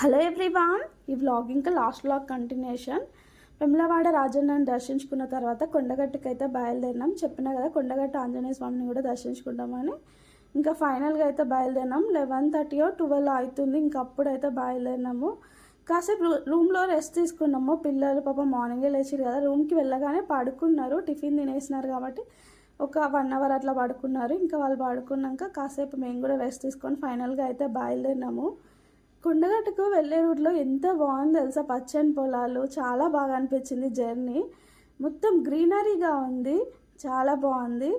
Hello everyone ఈ vlog ఇంకా last vlog continuation Vemulawada రాజన్నని దర్శించుకున్న తర్వాత కొండగట్టుకి అయితే బయలుదేరినాం. చెప్పిన కదా కొండగట్టు ఆంజనేయ స్వామిని కూడా దర్శించుకుంటామని ఇంకా ఫైనల్గా అయితే బయలుదేరినాం. లెవెన్ థర్టీయో ట్వెల్వ్ అవుతుంది. ఇంకా అప్పుడైతే బయలుదేరినాము. కాసేపు రూ రూమ్లో రెస్ట్ తీసుకున్నాము. పిల్లలు పాప మార్నింగే లేచారు కదా. రూమ్కి వెళ్ళగానే పడుకున్నారు. టిఫిన్ తినేసినారు కాబట్టి ఒక వన్ అవర్ అట్లా పడుకున్నారు. ఇంకా వాళ్ళు పడుకున్నాక కాసేపు మేము కూడా రెస్ట్ తీసుకొని ఫైనల్గా అయితే బయలుదేరినాము. కొండగట్టుకు వెళ్ళే రూట్లో ఎంత బాగుంది తెలుసా? పచ్చని పొలాలు చాలా బాగా అనిపించింది జర్నీ మొత్తం గ్రీనరీగా ఉంది చాలా బాగుంది.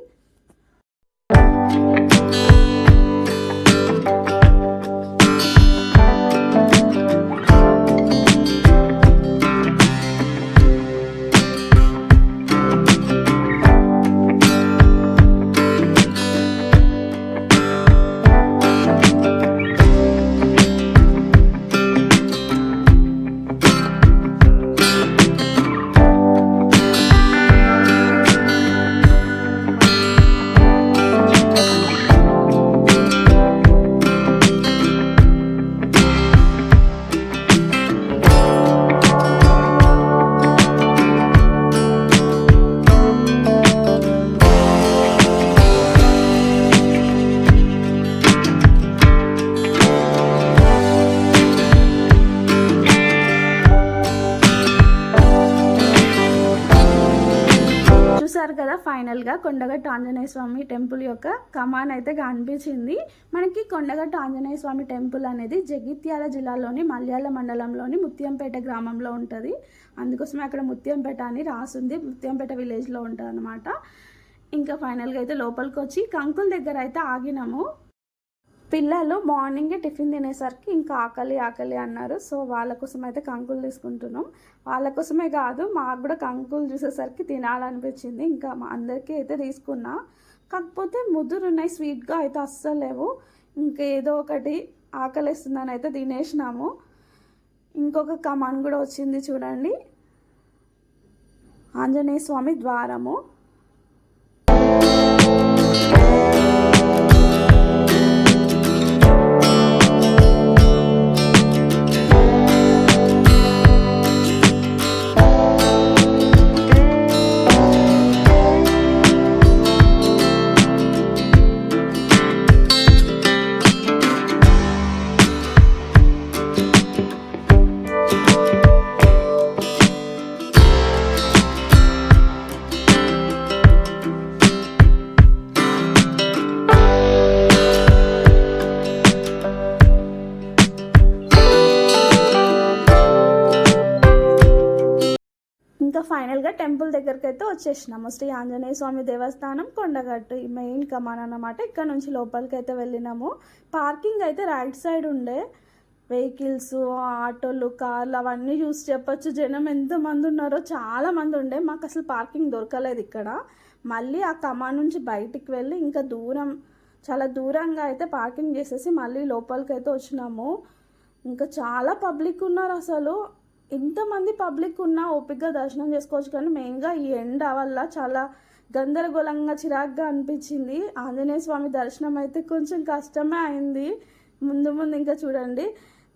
చూసారు కదా ఫైనల్గా కొండగట్టు ఆంజనేయ స్వామి టెంపుల్ యొక్క కమాన్ అయితే కనిపించింది. మనకి కొండగట్టు ఆంజనేయ స్వామి టెంపుల్ అనేది జగిత్యాల జిల్లాలోని మల్యాల మండలంలోని ముత్యంపేట గ్రామంలో ఉంటుంది. అందుకోసమే అక్కడ ముత్యంపేట అని రాసుంది. ముత్యంపేట విలేజ్లో ఉంటుంది అనమాట ఇంకా ఫైనల్గా అయితే లోపలికి వచ్చి కంకుల దగ్గర అయితే ఆగినాము. పిల్లలు మార్నింగే టిఫిన్ తినేసరికి ఇంకా ఆకలి ఆకలి అన్నారు. సో వాళ్ళ కోసం అయితే కంకులు తీసుకుంటున్నాం. వాళ్ళ కోసమే కాదు మాకు కూడా కంకులు చూసేసరికి తినాలనిపించింది. ఇంకా మా అందరికీ అయితే తీసుకున్నా. కాకపోతే ముదురు ఉన్నాయి స్వీట్గా అయితే అస్సలు లేవు. ఇంకేదో ఒకటి ఆకలిస్తుందని అయితే తినేసినాము. ఇంకొక కమాన్ కూడా వచ్చింది చూడండి. ఆంజనేయ స్వామి ద్వారము. ఫైనల్గా టెంపుల్ దగ్గరికి అయితే వచ్చేసినాము. శ్రీ ఆంజనేయ స్వామి దేవస్థానం కొండగట్టు ఈ మెయిన్ కమాన్ అన్నమాట. ఇక్కడ నుంచి లోపలికి అయితే వెళ్ళినాము. పార్కింగ్ అయితే రైట్ సైడ్ ఉండే. వెహికల్స్ ఆటోలు కార్లు అవన్నీ చూసి చెప్పొచ్చు. జనం ఎంతమంది ఉన్నారో చాలా మంది ఉండే. మాకు అసలు పార్కింగ్ దొరకలేదు ఇక్కడ. మళ్ళీ ఆ కమాన్ నుంచి బయటికి వెళ్ళి ఇంకా దూరం చాలా దూరంగా అయితే పార్కింగ్ చేసేసి మళ్ళీ లోపలికి అయితే వచ్చినాము. ఇంకా చాలా పబ్లిక్ ఉన్నారు అసలు. ఎంతమంది పబ్లిక్ ఉన్నా ఓపికగా దర్శనం చేసుకోవచ్చు కానీ మెయిన్గా ఈ ఎండ వల్ల చాలా గందరగోళంగా చిరాగ్గా అనిపించింది. ఆంజనేయ స్వామి దర్శనం అయితే కొంచెం కష్టమే అయింది. ముందు ముందు ఇంకా చూడండి.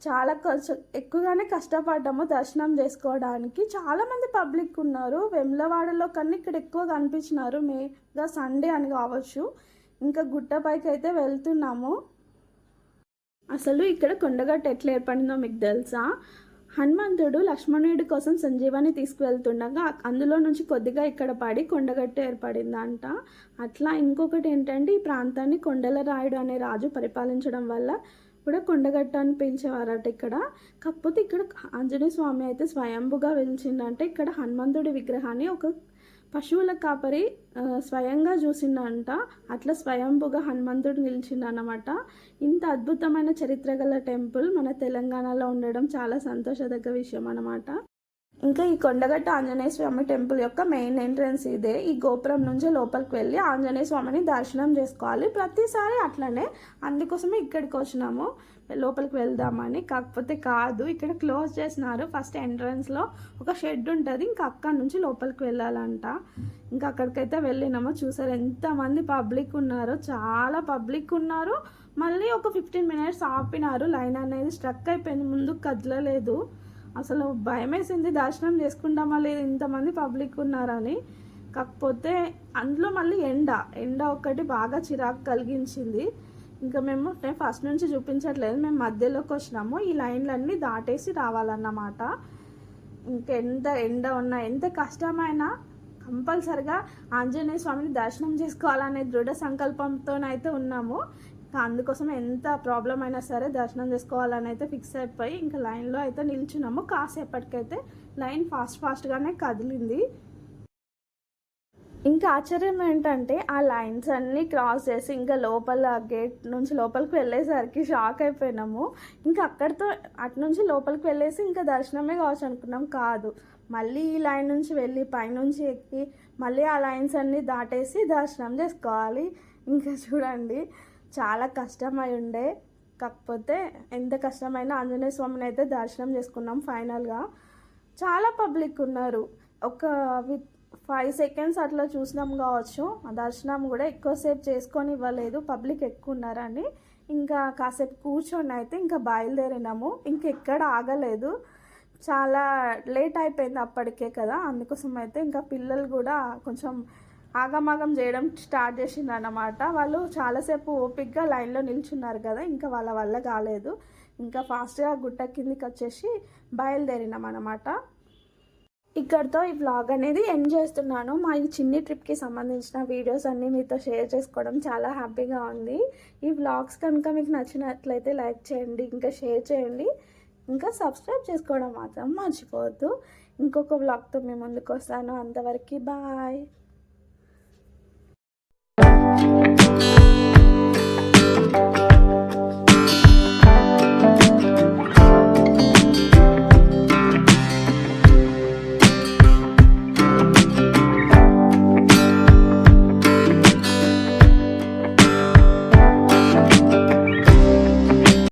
చాలా కొంచెం ఎక్కువగానే కష్టపడ్డాము దర్శనం చేసుకోవడానికి. చాలామంది పబ్లిక్ ఉన్నారు. వెమ్లవాడలో కన్నా ఇక్కడ ఎక్కువ కనిపించినారు. మేగా సండే అని కావచ్చు. ఇంకా గుట్టపైకి అయితే వెళ్తున్నాము. అసలు ఇక్కడ కొండగట్టు ఎట్లా ఏర్పడిందో మీకు తెలుసా? హనుమంతుడు లక్ష్మణుడి కోసం సంజీవాన్ని తీసుకువెళ్తుండగా అందులో నుంచి కొద్దిగా ఇక్కడ పడి కొండగట్టు ఏర్పడిందంట. అట్లా ఇంకొకటి ఏంటంటే ఈ ప్రాంతాన్ని కొండల రాయుడు అనే రాజు పరిపాలించడం వల్ల కూడా కొండగట్ట అని పిలిచేవారట ఇక్కడ. కాకపోతే ఇక్కడ ఆంజనేయ స్వామి అయితే స్వయంభుగా వెలిచిందంటే. ఇక్కడ హనుమంతుడి విగ్రహాన్ని ఒక పశువుల కాపరి స్వయంగా చూసిండంట అట్లా స్వయంభుగా హనుమంతుడు నిలిచిండనమాట ఇంత అద్భుతమైన చరిత్ర గల టెంపుల్ మన తెలంగాణలో ఉండడం చాలా సంతోషదగ్గ విషయం అన్నమాట ఇంకా ఈ కొండగట్టు ఆంజనేయ స్వామి టెంపుల్ యొక్క మెయిన్ ఎంట్రన్స్ ఇదే. ఈ గోపురం నుంచి లోపలికి వెళ్ళి ఆంజనేయ స్వామిని దర్శనం చేసుకోవాలి. ప్రతిసారి అట్లనే అందుకోసమే ఇక్కడికి వచ్చినాము. లోపలికి వెళ్దామని. కాకపోతే కాదు ఇక్కడ క్లోజ్ చేసినారు. ఫస్ట్ ఎంట్రన్స్లో ఒక షెడ్ ఉంటుంది. ఇంకా అక్కడి నుంచి లోపలికి వెళ్ళాలంట. ఇంకా అక్కడికైతే వెళ్ళినామో. చూసారు ఎంతమంది పబ్లిక్ ఉన్నారో. చాలా పబ్లిక్ ఉన్నారు. మళ్ళీ ఒక ఫిఫ్టీన్ మినిట్స్ ఆపినారు. లైన్ అనేది స్ట్రక్ అయిపోయింది. ముందుకు కదలలేదు. అసలు భయమేసింది దర్శనం చేసుకుంటామా లేదు ఇంతమంది పబ్లిక్ ఉన్నారని. కాకపోతే అందులో మళ్ళీ ఎండ ఎండ ఒకటి బాగా చిరాకు కలిగించింది. ఇంకా మేము నేను ఫస్ట్ నుంచి చూపించట్లేదు మేము మధ్యలోకి వచ్చినాము. ఈ లైన్లన్నీ దాటేసి రావాలన్నమాట. ఇంకెంత ఎండ ఉన్నా ఎంత కష్టమైనా కంపల్సరిగా ఆంజనేయ స్వామిని దర్శనం చేసుకోవాలనే దృఢ సంకల్పంతోనైతే ఉన్నాము. అందుకోసం ఎంత ప్రాబ్లం అయినా సరే దర్శనం చేసుకోవాలని అయితే ఫిక్స్ అయిపోయి ఇంకా లైన్లో అయితే నిల్చున్నాము. కాసేపటికైతే లైన్ ఫాస్ట్ ఫాస్ట్గానే కదిలింది. ఇంకా ఆశ్చర్యం ఏంటంటే ఆ లైన్స్ అన్నీ క్రాస్ చేసి ఇంకా లోపల గేట్ నుంచి లోపలికి వెళ్ళేసరికి షాక్ అయిపోయినాము. ఇంకా అక్కడితో అటు నుంచి లోపలికి వెళ్ళేసి ఇంకా దర్శనమే కావచ్చు అనుకున్నాం. కాదు మళ్ళీ ఈ లైన్ నుంచి వెళ్ళి పైనుంచి ఎక్కి మళ్ళీ ఆ లైన్స్ అన్నీ దాటేసి దర్శనం చేసుకోవాలి. ఇంకా చూడండి చాలా కష్టమై ఉండే కాకపోతే ఎంత కష్టమైనా ఆంజనేయ స్వామిని అయితే దర్శనం చేసుకున్నాం ఫైనల్గా. చాలా పబ్లిక్ ఉన్నారు. ఒక విత్ ఫైవ్ సెకండ్స్ అట్లా చూసినాం కావచ్చు. ఆ దర్శనం కూడా ఎక్కువసేపు చేసుకొని ఇవ్వలేదు. పబ్లిక్ ఎక్కువ ఉన్నారని. ఇంకా కాసేపు కూర్చొని అయితే ఇంకా బయలుదేరినాము. ఇంకెక్కడ ఆగలేదు. చాలా లేట్ అయిపోయింది అప్పటికే కదా. అందుకోసం అయితే ఇంకా పిల్లలు కూడా కొంచెం ఆగమాగం చేయడం స్టార్ట్ చేసిందన్నమాట. వాళ్ళు చాలాసేపు ఓపిక్గా లైన్లో నిల్చున్నారు కదా ఇంకా వాళ్ళ వల్ల కాలేదు. ఇంకా ఫాస్ట్గా గుట్ట కిందికి వచ్చేసి బయలుదేరినాం అనమాట ఇక్కడితో ఈ వ్లాగ్ అనేది ఎండ్ చేస్తున్నాను. మా ఈ చిన్ని ట్రిప్కి సంబంధించిన వీడియోస్ అన్నీ మీతో షేర్ చేసుకోవడం చాలా హ్యాపీగా ఉంది. ఈ వ్లాగ్స్ కనుక మీకు నచ్చినట్లయితే లైక్ చేయండి ఇంకా షేర్ చేయండి. ఇంకా సబ్స్క్రైబ్ చేసుకోవడం మాత్రం మర్చిపోవద్దు. ఇంకొక వ్లాగ్తో మీ ముందుకు వస్తాను. అంతవరకు బాయ్